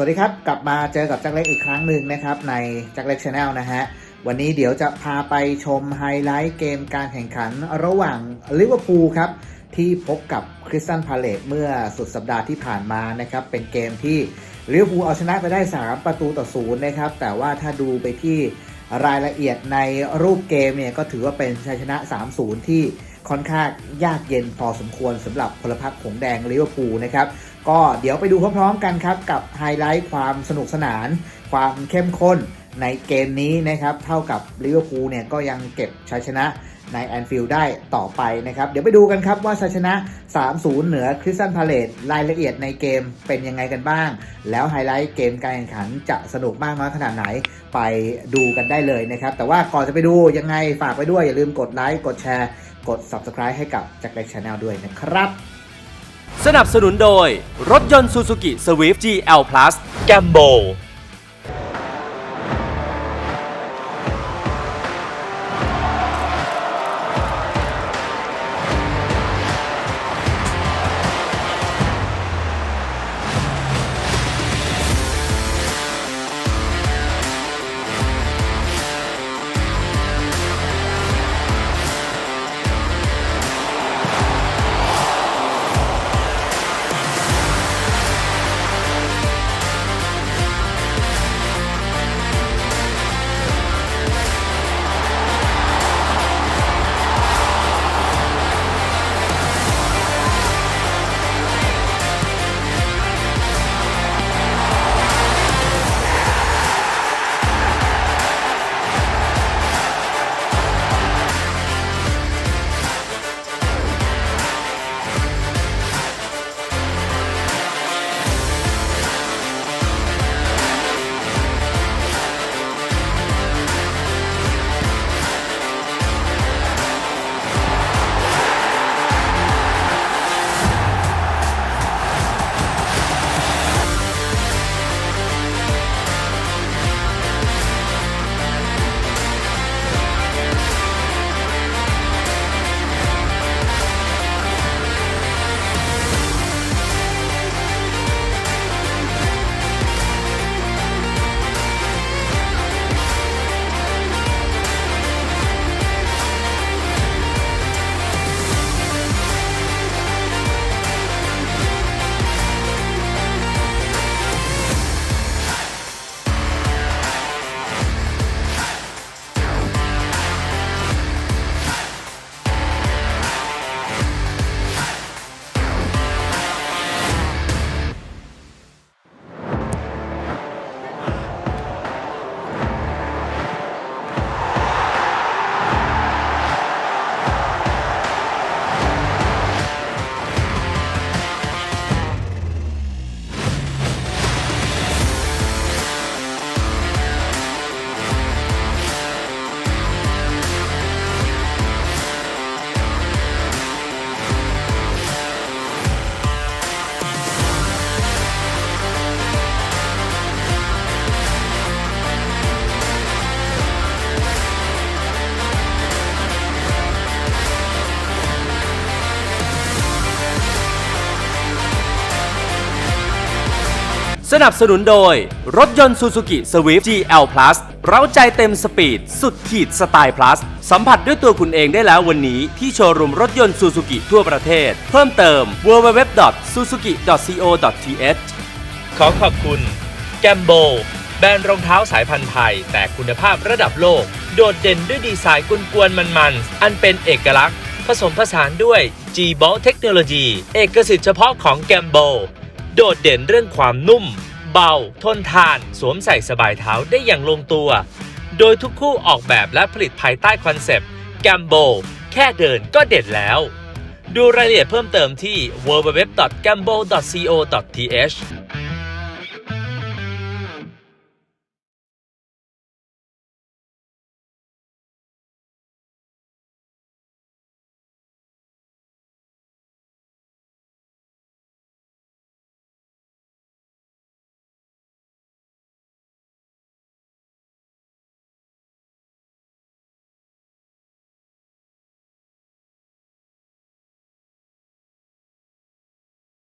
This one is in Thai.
สวัสดีครับ กลับมาเจอกับจักรเล็กอีกครั้งหนึ่งนะครับ ในจักรเล็กชาแนลนะฮะ วันนี้เดี๋ยวจะพาไปชมไฮไลท์เกมการแข่งขันระหว่างลิเวอร์พูลครับ ที่พบกับคริสตันพาเลตเมื่อสุดสัปดาห์ที่ผ่านมานะครับ เป็นเกมที่ลิเวอร์พูลเอาชนะไปได้ 3 ประตูต่อศูนย์นะครับ แต่ว่าถ้าดูไปที่รายละเอียดในรูปเกมเนี่ยก็ถือว่าเป็นชัยชนะ 3-0 ที่ค่อนข้างยากเย็นพอสมควรสำหรับพลพรรคผงแดงลิเวอร์พูลนะครับ ก็เดี๋ยวไปดูพร้อมๆกันครับ กับไฮไลท์ความสนุกสนาน ความเข้มข้นในเกมนี้นะครับ เท่ากับลิเวอร์พูลเนี่ยก็ยังเก็บชัยชนะในแอนฟิลด์ได้ต่อไปนะครับ เดี๋ยวไปดูกันครับว่าชัยชนะ 3-0 เหนือคริสตันพาเลตรายละเอียดในเกมเป็นยังไงกันบ้าง แล้วไฮไลท์เกมการแข่งขันจะสนุกมากน้อยขนาดไหนไปดูกันได้เลยนะครับ แต่ว่าก่อนจะไปดูยังไงฝากไว้ด้วย อย่าลืมกดไลค์กดแชร์ กด Subscribe ให้กับจักรเล็กชาแนลด้วยนะครับ นับสนุนโดย รถยนต์ Suzuki Swift GL Plus แกมโบ สนับสนุนโดย รถยนต์ Suzuki Swift GL Plus เร้าใจเต็มสปีด สุดขีดสไตล์ plus สัมผัสด้วยตัวคุณเองได้แล้ววันนี้ ที่โชว์รูมรถยนต์ Suzuki ทั่วประเทศ เพิ่มเติม www.suzuki.co.th ขอขอบคุณ แกมโบ แบรนด์รองเท้าสายพันธุ์ไทย แต่คุณภาพระดับโลก โดดเด่นด้วยดีไซน์กวนๆมันๆ อันเป็นเอกลักษณ์ ผสมผสานด้วย g b o l เทคโนโลยีเอกสิทธิ์เฉพาะของแกมโบ โดดเด่นเรื่องความนุ่ม เบา ทนทาน สวมใส่สบายเท้าได้อย่างลงตัว โดยทุกคู่ออกแบบและผลิตภายใต้คอนเซปต์แกมโบแค่เดินก็เด็ดแล้ว ดูรายละเอียดเพิ่มเติมที่ www.gambo.co.th